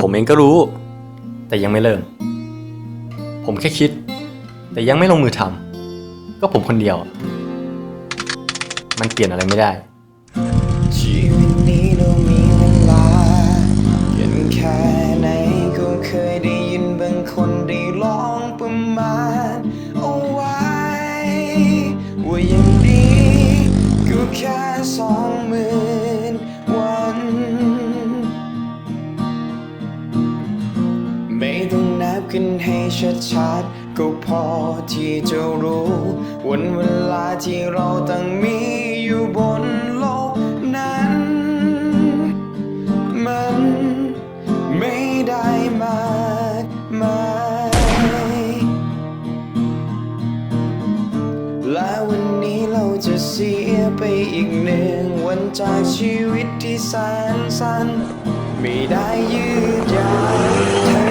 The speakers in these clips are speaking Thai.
ผมเองก็รู้ แต่ยังไม่เริ่ม ผมแค่คิด แต่ยังไม่ลงมือทำก็ผมคนเดียว มันเปลี่ยนอะไรไม่ได้ชีวิตนี้เรามีเวลาเย็นแค่ไหนก็เคยได้ยินบางคนได้ลองประมาณเอาไว้ว่ายังดีก็แค่สองมื่น ให้ชัดๆก็พอที่จะรู้ วันเวลาที่เราตั้งมีอยู่บนโลกนั้น มันไม่ได้มากมายและวันนี้เราจะเสียไปอีกหนึ่งวันจากชีวิตที่แสนสั้น ไม่ได้ยืดยาว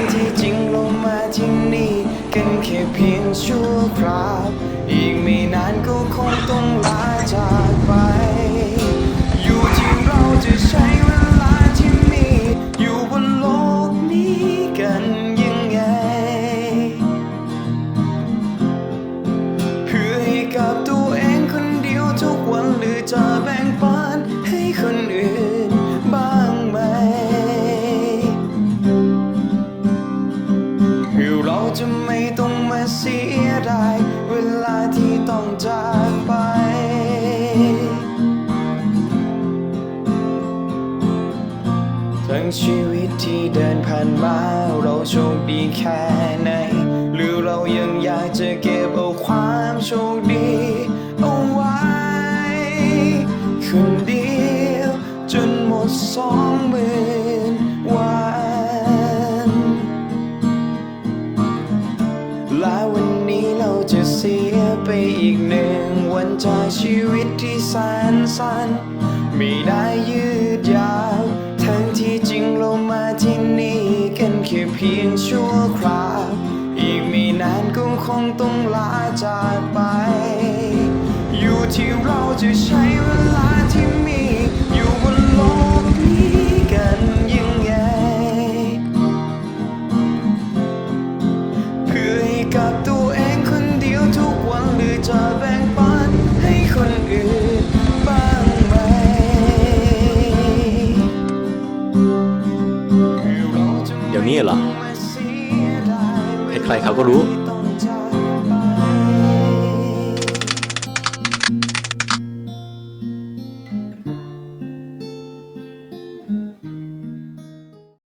คงต้องลาจากไป อยู่ที่เราจะใช้เวลาที่มี อยู่บนโลกนี้กันยังไง เพื่อให้กับตัวเองคนเดียวทุกวันหรือจะแบ่งปันให้คนอื่นบ้างไหมเพื่อเราจะไม่ต้องมาเสียดายเวลาที่ต้องจาก ชีวิตที่เดินผ่านมา เราโชคดีแค่ไหน หรือเรายังอยากจะเก็บเอาความโชคดีเอาไว้ คนเดียวจนหมดสองหมื่นวัน และวันนี้เราจะเสียไปอีกหนึ่งวันจากชีวิตที่แสนสั้น ไม่ได้ยื พียงชั่วคราวอีกไม่นานก็คงต้องลาจากไป อยู่ที่เราจะใช้เวลาที่มี นี้เหรอใครๆเขาก็รู้